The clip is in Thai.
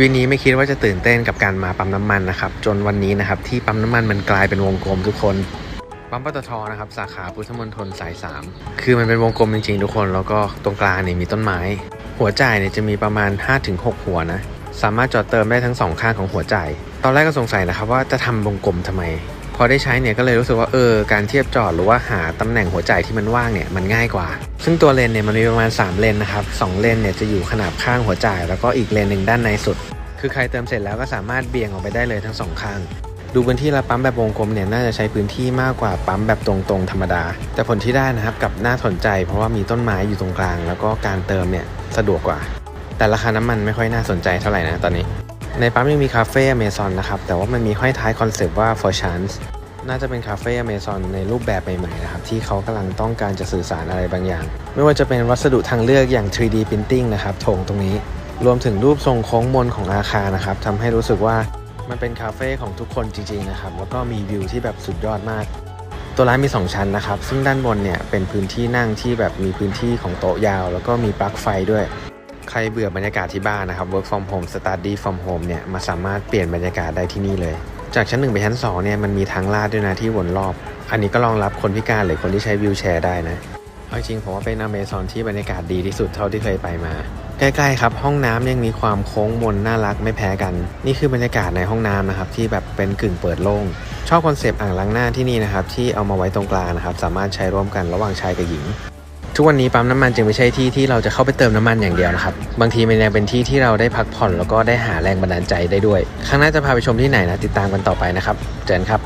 ชีวิตนี้ไม่คิดว่าจะตื่นเต้นกับการมาปั๊มน้ำมันนะครับ จนวันนี้นะครับที่ปั๊มน้ำมันมันกลายเป็นวงกลมทุกคนปั๊มปตทนะครับสาขาพุทธมณฑลสาย 3 คือมันเป็นวงกลมจริงๆ ทุกคน แล้วก็ตรงกลางเนี่ยมีต้นไม้ หัวจ่ายเนี่ยจะมีประมาณ 5-6 หัวนะ สามารถจอดเติมได้ทั้งสองข้างของหัวจ่าย ตอนแรกก็สงสัยนะครับว่าจะทำวงกลมทำไม พอได้ใช้เนี่ยก็เลยรู้สึกว่าเออการเทียบจอดหรือว่าหาตำแหน่งหัวใจที่มันว่างเนี่ยมันง่ายกว่า ซึ่งตัวเลนเนี่ยมันมีประมาณ 3 เลนนะครับสองเลนเนี่ยจะอยู่ขนาบข้างหัวใจแล้วก็อีกเลนหนึ่งด้านในสุด คือใครเติมเสร็จแล้วก็สามารถเบี่ยงออกไปได้เลยทั้งสองข้างดูพื้นที่ละปั๊มแบบวงกลมเนี่ยน่าจะใช้พื้นที่มากกว่าปั๊มแบบตรงๆธรรมดา แต่ผลที่ได้นะครับกับน่าสนใจ เพราะว่ามีต้นไม้อยู่ตรงกลาง แล้วก็การเติมเนี่ยสะดวกกว่า แต่ราคาน้ำมันไม่ค่อยน่าสนใจเท่าไหร่นะตอนนี้ ในปั๊มยังมีคาเฟ่อเมซอนนะครับ แต่ว่ามันมีห้อยท้ายคอนเซปต์ว่า for chance น่าจะเป็นคาเฟ่อเมซอนในรูปแบบใหม่ๆนะครับ ที่เขากำลังต้องการจะสื่อสารอะไรบางอย่าง ไม่ว่าจะเป็นวัสดุทางเลือกอย่าง 3D printing นะครับโถงตรงนี้ รวมถึงรูปทรงโค้งมนของอาคารนะครับทำให้รู้สึกว่ามันเป็นคาเฟ่ของทุกคนจริงๆนะครับ แล้วก็มีวิวที่แบบสุดยอดมาก ตัวร้านมี 2 ชั้นนะครับ ซึ่งด้านบนเนี่ยเป็นพื้นที่นั่งที่แบบมีพื้นที่ของโต๊ะยาว แล้วก็มีปลั๊กไฟด้วย ใครเบื่อบรรยากาศที่บ้านนะครับ work from home study from home เนี่ยมาสามารถเปลี่ยนบรรยากาศได้ที่นี่เลย จากชั้น1ไปชั้น2เนี่ยมันมีทางลาดด้วยนะที่วนรอบ อันนี้ก็รองรับคนพิการหรือคนที่ใช้วิวแชร์ได้นะเอาจริงผมว่าเป็นอเมซอนที่บรรยากาศดีที่สุดเท่าที่เคยไปมา ใกล้ๆครับห้องน้ำยังมีความโค้งมนน่ารักไม่แพ้กัน นี่คือบรรยากาศในห้องน้ำนะครับที่แบบเป็นกึ่งเปิดโล่งชอบคอนเซปต์อ่างล้างหน้าที่นี่นะครับที่เอามาไว้ตรงกลางนะครับสามารถใช้ร่วมกันระหว่างชายกับหญิง ทุกวันนี้ปั๊มน้ำมันจึงไม่ใช่ที่ที่เราจะเข้าไปเติมน้ำมันอย่างเดียวนะครับ บางทีมันยังเป็นที่ที่เราได้พักผ่อนแล้วก็ได้หาแรงบันดาลใจได้ด้วย ครั้งหน้าจะพาไปชมที่ไหนนะติดตามกันต่อไปนะครับ เจนครับ